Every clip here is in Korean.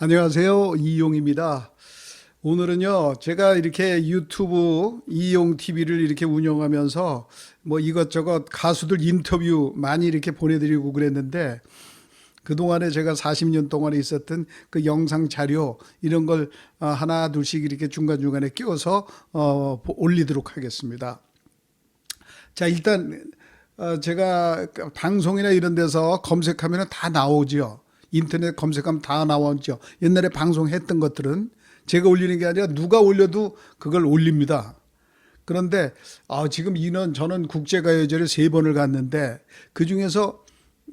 안녕하세요. 이용입니다. 오늘은요, 제가 이렇게 유튜브 이용 TV를 이렇게 운영하면서 뭐 이것저것 가수들 인터뷰 많이 이렇게 보내드리고 그랬는데 그동안에 제가 40년 동안에 있었던 그 영상 자료 이런 걸 어, 하나 둘씩 이렇게 중간중간에 끼워서 어, 올리도록 하겠습니다. 자, 일단 어, 제가 방송이나 이런 데서 검색하면 다 나오죠. 인터넷 검색하면 다 나오죠. 옛날에 방송했던 것들은 제가 올리는 게 아니라 누가 올려도 그걸 올립니다. 그런데 아, 지금 이는 저는 국제가요제를 세 번을 갔는데 그 중에서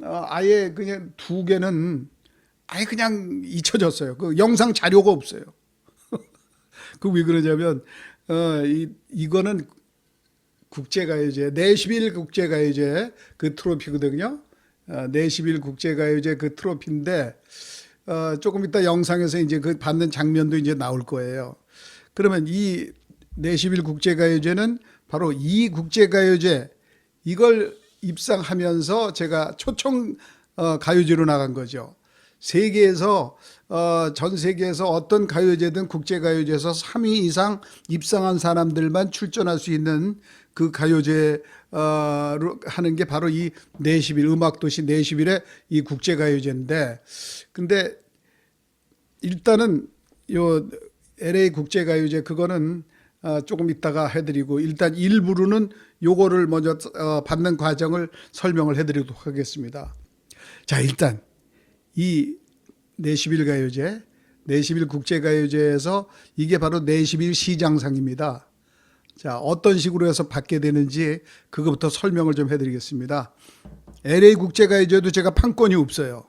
어, 아예 그냥 두 개는 아예 그냥 잊혀졌어요. 그 영상 자료가 없어요. 그 왜 그러냐면 어, 이, 이거는 국제가요제, 내시빌 국제가요제 그 트로피거든요. 어, 내시빌 국제가요제 그 트로피인데 어, 조금 이따 영상에서 이제 그 받는 장면도 이제 나올 거예요. 그러면 이 내시빌 국제가요제는 바로 이 국제가요제 이걸 입상하면서 제가 초청 어, 가요제로 나간 거죠. 세계에서 어, 전 세계에서 어떤 가요제든 국제 가요제에서 3위 이상 입상한 사람들만 출전할 수 있는 그 가요제 어로 하는 게 바로 이 내시빌 음악 도시 내시빌의 이 국제 가요제인데 근데 일단은 요 LA 국제 가요제 그거는 어, 조금 이따가 해드리고 일단 일부로는 요거를 먼저 어, 받는 과정을 설명을 해드리도록 하겠습니다. 자 일단 이 내시빌 가요제, 내시빌 국제가요제에서 이게 바로 내시빌 시장상입니다. 자, 어떤 식으로 해서 받게 되는지 그거부터 설명을 좀 해드리겠습니다. LA 국제가요제도 제가 판권이 없어요.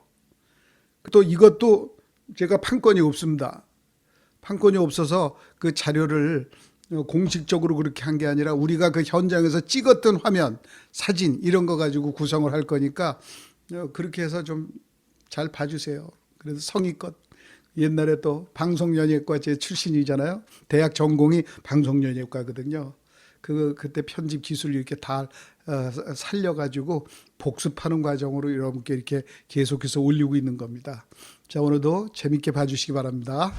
또 이것도 제가 판권이 없습니다. 판권이 없어서 그 자료를 공식적으로 그렇게 한 게 아니라 우리가 그 현장에서 찍었던 화면, 사진 이런 거 가지고 구성을 할 거니까 어, 그렇게 해서 좀 잘 봐주세요. 그래서 성의껏 옛날에 또 방송연예과 제 출신이잖아요. 대학 전공이 방송연예과거든요. 그 그때 편집 기술 이렇게 다 어, 살려가지고 복습하는 과정으로 여러분께 이렇게 계속해서 올리고 있는 겁니다. 자 오늘도 재밌게 봐주시기 바랍니다.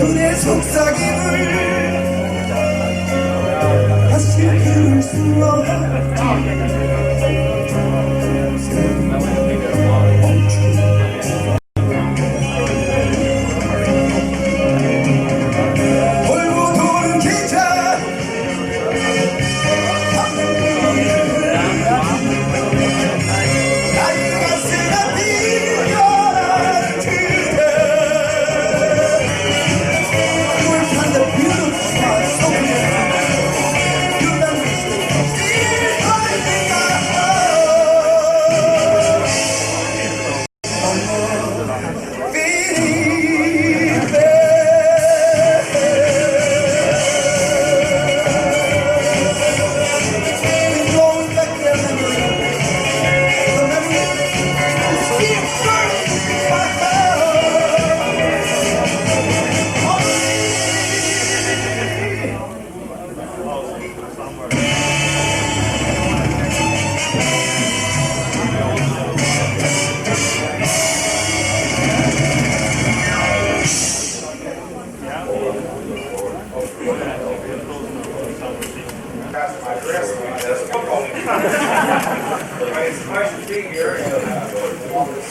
그의 속삭임을 다시 들을 수 없지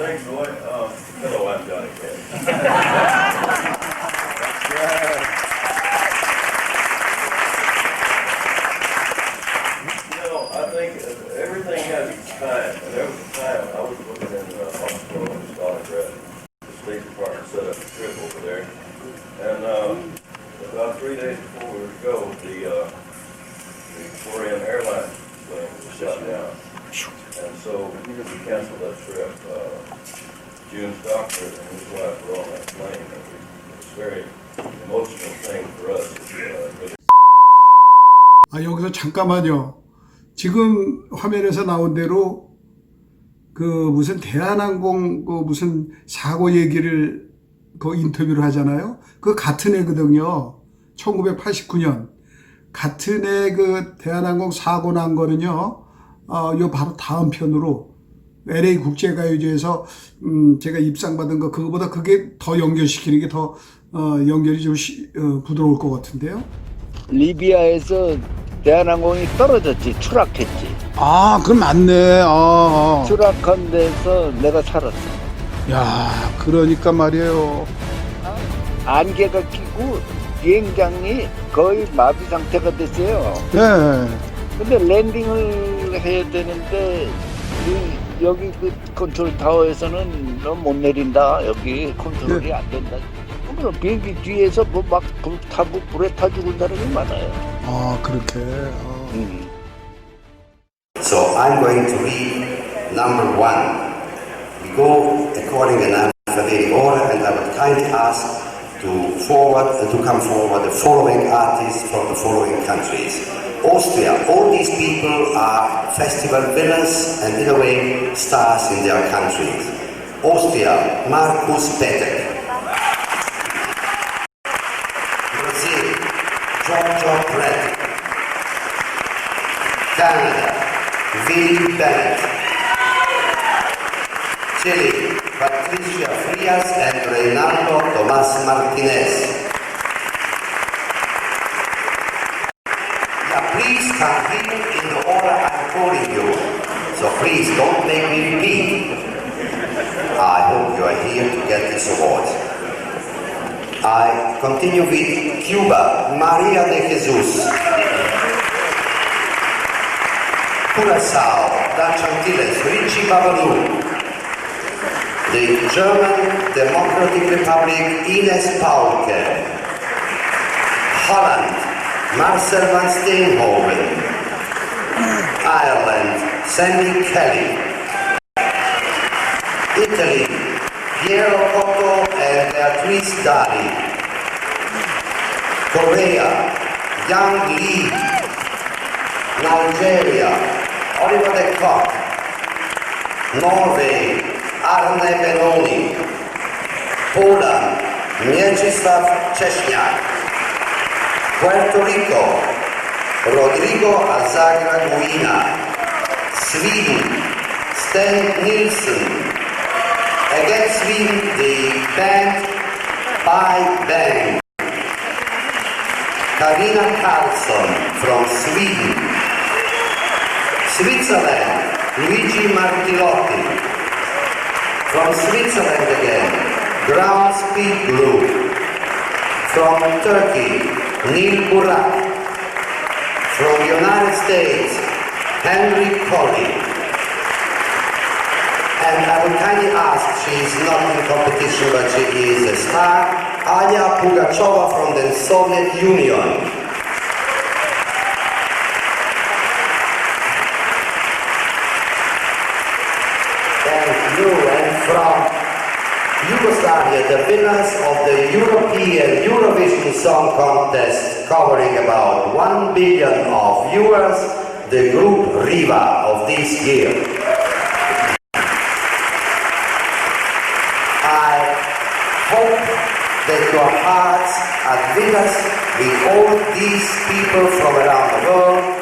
Thanks, Roy. Uh, hello, I'm Johnny Cash. You know, I think everything has its time, and there was a time I was looking in uh, Oxford and Stalingrad. The State Department set up a trip over there, and uh, about three days before we were to go, the uh, the Korean airline plane was shut down. And so we canceled that trip. Uh, June's doctor and his wife were on that plane. and we- It was a very emotional thing for us. Uh, really 아, 여기서 잠깐만요. 지금 화면에서 나온 대로 그 무슨 대한항공 그 무슨 사고 얘기를 그 인터뷰를 하잖아요. 그 같은 해거든요. 1989년. 같은 해그 대한항공 사고 난 거는요. 어, 요 바로 다음 편으로 LA 국제가요제에서 음, 제가 입상 받은 거 그거보다 그게 더 연결시키는 게더 어, 연결이 좀 시- 어, 부드러울 것 같은데요. 리비아에서 대한항공이 떨어졌지 추락했지 아, 그럼 맞네. 아, 아. 추락한 데서 내가 살았어 야, 그러니까 말이에요. 안개가 끼고 비행장이 거의 마비 상태가 됐어요 네. 근데 랜딩을 해야 되는데 이, 여기 그 컨트롤 타워에서는 너 못 내린다 여기 컨트롤이 안 된다 그럼 비행기 뒤에서 뭐 막 불 타고 불에 타 죽은 사람이 많아요 아, 그렇게. 아. 음. So I'm going to read number one. We go according in alphabetic order, and I would kindly ask to forward to come forward the following artists from the following countries. Austria. All these people are festival villains and in a way stars in their countries. Austria, Markus Petek. Brazil, Giorgio Preti. Canada, Willy Bennett. Chile, Patricia Frias and Reynaldo Tomás Martinez. Here in the order I'm calling you. So please don't make me repeat. I hope you are here to get this award. I continue with Cuba, Maria de Jesus. Curaçao, Dutch Antilles, Richie Babalu. The German Democratic Republic, Ines Paulke. Holland, Marcel van Steenhoven. Ireland, Sandy Kelly. Italy, Piero Cotto and Beatrice Dali. Korea, Yang Lee. Nigeria, Oliver de Kock, Norway, Arne Benoni, Poland, Mieczysław Cześniak, Puerto Rico, Rodrigo Azagra Guina, Sweden, Sten Nilsson, against Sweden, the band By Bang, Karina Karlsson from Sweden. Switzerland, Luigi Martilotti. From Switzerland again, Ground Speed Group. From Turkey, Neil Burak. From United States, Henry Colley. And I would kindly ask, she is not in competition, but she is a star, Anya Pugacheva from the Soviet Union. Thank you. And from Yugoslavia, the winners of the European Eurovision Song Contest, covering about 1 billion of viewers, the group Riva of this year. I hope that your hearts are with us, with all these people from around the world,